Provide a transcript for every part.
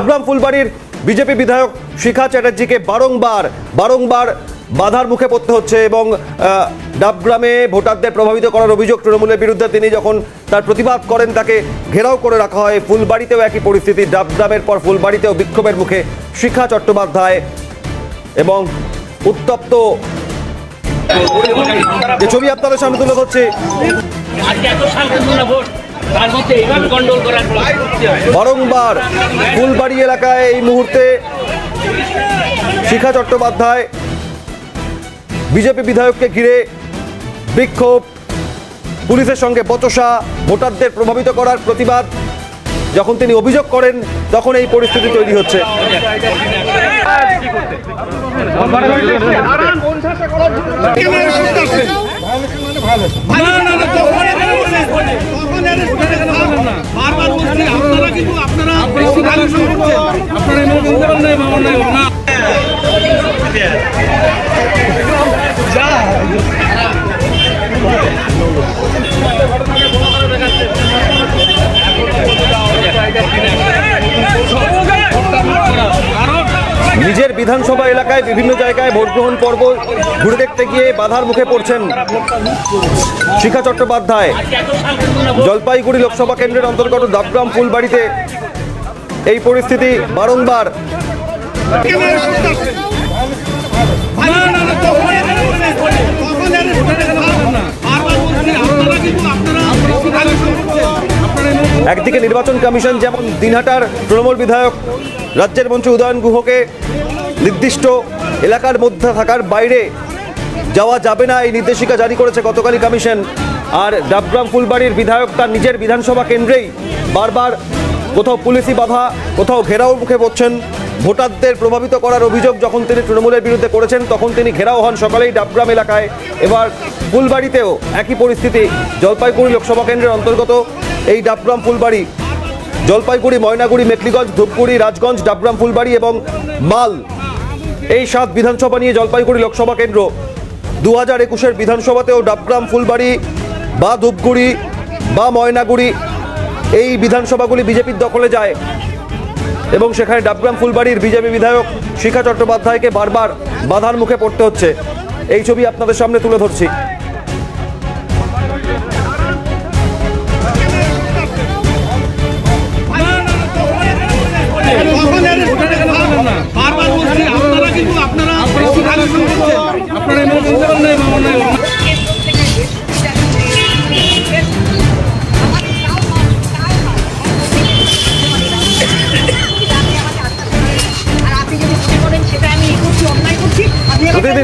Dabgram ফুলবাড়ির BJP বিধায়ক শিখা চ্যাটার্জিকে বারংবার বারংবার বাধার মুখে পড়তে হচ্ছে এবং ডাবগ্রামে ভোটারদের প্রভাবিত করার অভিযোগ তৃণমূলের বিরুদ্ধে তিনি যখন তার প্রতিবাদ করেন তাকে ঘেরাও করে রাখা হয়। ফুলবাড়িতেও একই পরিস্থিতি, ডাবগ্রামের পর ফুলবাড়িতেও বিক্ষোভের মুখে শিখা চট্টোপাধ্যায় এবং উত্তপ্ত যে ছবি আপনাদের সামনে তুলে ধরছে। বারংবার ফুলবাড়ি এলাকায় এই মুহূর্তে শিখা চট্টোপাধ্যায় বিজেপি বিধায়ককে ঘিরে বিক্ষোভ পুলিশের সঙ্গে বচসা ভোটারদের প্রভাবিত করার প্রতিবাদ যখন তিনি অভিযোগ করেন তখন এই পরিস্থিতি তৈরি হচ্ছে। বারবার বলছি আপনারা কিন্তু আপনারা আপনারা বিধানসভা এলাকায় বিভিন্ন জায়গায় ভোট গ্রহণ পর্ব ঘুরে দেখতে গিয়ে বাধার মুখে পড়ছেন শিখা চট্টোপাধ্যায়। জলপাইগুড়ি লোকসভা কেন্দ্রের অন্তর্গত ডাবগ্রাম ফুলবাড়িতে এই পরিস্থিতি বারংবার। একদিকে নির্বাচন কমিশন যেমন দিনহাটার তৃণমূল বিধায়ক, রাজ্যের মন্ত্রী উদয়ন গুহকে নির্দিষ্ট এলাকার মধ্যে থাকার বাইরে যাওয়া যাবে না, এই নির্দেশিকা জারি করেছে গতকালই কমিশন। আর ডাবগ্রাম ফুলবাড়ির বিধায়ক তার নিজের বিধানসভা কেন্দ্রেই বারবার কোথাও পুলিশি বাধা, কোথাও ঘেরাও মুখে পড়ছেন। ভোটারদের প্রভাবিত করার অভিযোগ যখন তিনি তৃণমূলের বিরুদ্ধে করেছেন, তখন তিনি ঘেরাও হন সকালেই ডাবগ্রাম এলাকায়। এবার ফুলবাড়িতেও একই পরিস্থিতি, জলপাইগুড়ি লোকসভা কেন্দ্রের অন্তর্গত এই ডাবগ্রাম ফুলবাড়ি জলপাইগুড়ি, ময়নাগুড়ি, মেকলিগঞ্জ, ধূপগুড়ি, রাজগঞ্জ, ডাবগ্রাম, ফুলবাড়ি এবং মাল। এই সাত বিধানসভা নিয়ে জলপাইগুড়ি লোকসভা কেন্দ্র দু হাজার একুশের বিধানসভাতেও ডাবগ্রাম, ফুলবাড়ি বা ধূপগুড়ি বা ময়নাগুড়ি এই বিধানসভাগুলি বিজেপির দখলে যায় এবং সেখানে ডাবগ্রাম, ফুলবাড়ির বিজেপি বিধায়ক শিখা চট্টোপাধ্যায়কে বারবার বাধার মুখে পড়তে হচ্ছে। এই ছবি আপনাদের সামনে তুলে ধরছি।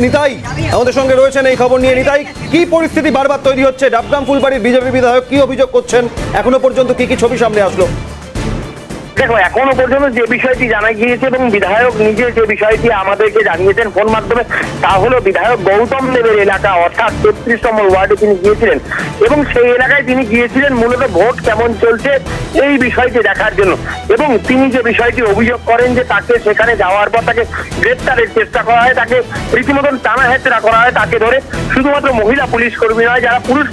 নিতাই, আমাদের সঙ্গে রয়েছেন এই খবর নিয়ে নিতাই। কি পরিস্থিতি বারবার তৈরি হচ্ছে? ডাবগ্রাম ফুলবাড়ির বিজেপি বিধায়ক কি অভিযোগ করছেন? এখনও পর্যন্ত কি কি ছবি সামনে আসলো? দেখো, এখনও পর্যন্ত যে বিষয়টি জানা গিয়েছে এবং বিধায়ক নিজে যে বিষয়টি আমাদেরকে জানিয়েছেন ফোন মাধ্যমে, তা হলো বিধায়ক গৌতম দেবের এলাকা, অর্থাৎ তেত্রিশ নম্বর ওয়ার্ডে তিনি গিয়েছিলেন। এবং সেই এলাকায় তিনি গিয়েছিলেন মূলত ভোট কেমন চলছে এই বিষয়টি দেখার জন্য। এবং তিনি যে বিষয়টি অভিযোগ করেন যে তাকে সেখানে যাওয়ার পর তাকে গ্রেপ্তারের চেষ্টা করা হয়, তাকে রীতিমতন টানা হেচড়া করা হয়, তাকে ধরে শুধুমাত্র মহিলা পুলিশ কর্মী নয়, যারা পুরুষ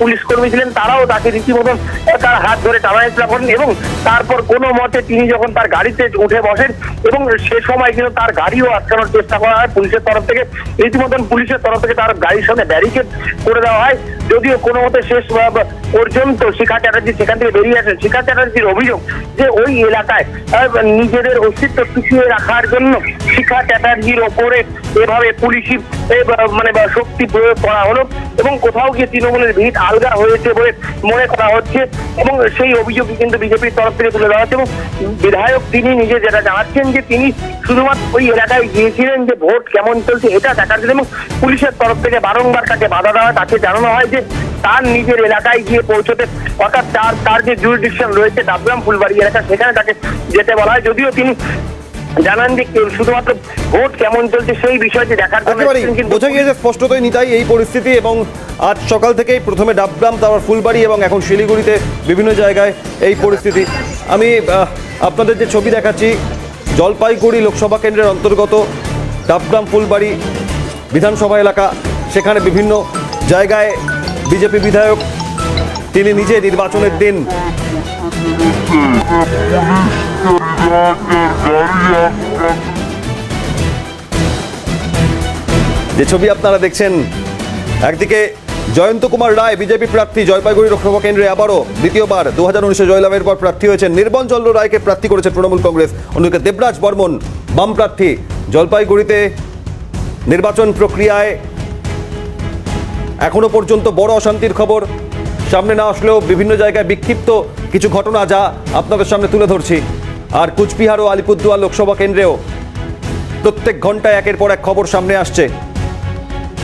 পুলিশ কর্মী ছিলেন, তারাও তাকে রীতিমতন তার হাত ধরে টানা হেচড়া করেন এবং তারপর কোনো মতে তিনি যখন তার গাড়িতে উঠে বসেন এবং সে সময় কিন্তু তার গাড়িও আটকানোর চেষ্টা করা হয় পুলিশের তরফ থেকে রীতিমতন পুলিশের তরফ থেকে তার গাড়ির সামনে ব্যারিকেড করে দেওয়া হয়। যদিও কোনো মতে শেষ পর্যন্ত শিখা চ্যাটার্জি সেখান থেকে বেরিয়ে আসেন। শিখা চ্যাটার্জির অভিযোগ যে ওই এলাকায় নিজেদের অস্তিত্ব পিছিয়ে রাখার জন্য শিখা চ্যাটার্জির ওপরে এভাবে পুলিশি মানে শক্তি প্রয়োগ করা হলো। এবং কোথাও গিয়ে তৃণমূলের ভিত আলগা হয়েছে বলে মনে করা হচ্ছে এবং সেই অভিযোগই কিন্তু বিজেপির তরফ থেকে তুলে দেওয়া হচ্ছে এবং বিধায়ক তিনি নিজে যেটা জানাচ্ছেন যে তিনি শুধুমাত্র ওই এলাকায় গিয়েছিলেন যে ভোট কেমন চলছে এটা দেখার জন্য এবং পুলিশের তরফ থেকে বারংবার তাকে বাধা দেওয়া তাকে জানানো হয় যে তার নিজের এলাকায় গিয়ে পৌঁছতে অর্থাৎ তার তার যে জুরিডিকশন রয়েছে ডাবগ্রাম ফুলবাড়ি এলাকা, সেখানে তাকে যেতে বলা হয়। যদিও তিনি জানান যে শুধুমাত্র ভোট কেমন চলছে সেই বিষয়টি দেখার জন্য বোঝা গিয়েছে স্পষ্টতই নিতাই এই পরিস্থিতি এবং আজ সকাল থেকেই প্রথমে ডাবগ্রাম তারপর ফুলবাড়ি এবং এখন শিলিগুড়িতে বিভিন্ন জায়গায় এই পরিস্থিতি। আমি আপনাদের যে ছবি দেখাচ্ছি জলপাইগুড়ি লোকসভা কেন্দ্রের অন্তর্গত ডাবগ্রাম ফুলবাড়ি বিধানসভা এলাকা সেখানে বিভিন্ন জায়গায় বিজেপি বিধায়ক তিনি নিজে নির্বাচনের দিন। যে ছবি আপনারা দেখছেন, একদিকে জয়ন্ত কুমার রায়, বিজেপি প্রার্থী জলপাইগুড়ি লোকসভা কেন্দ্রে আবারও দ্বিতীয়বার দু হাজার উনিশে জয়লাভের পর প্রার্থী হয়েছেন। নির্মল চন্দ্র রায়কে প্রার্থী করেছে তৃণমূল কংগ্রেস। অন্যদিকে দেবরাজ বর্মন, বাম প্রার্থী, জলপাইগুড়িতে নির্বাচন প্রক্রিয়ায় এখনও পর্যন্ত বড় অশান্তির খবর সামনে না আসলেও বিভিন্ন জায়গায় বিক্ষিপ্ত কিছু ঘটনা যা আপনাদের সামনে তুলে ধরছি। আর কুচবিহার ও আলিপুরদুয়ার লোকসভা কেন্দ্রেও প্রত্যেক ঘন্টায় একের পর এক খবর সামনে আসছে।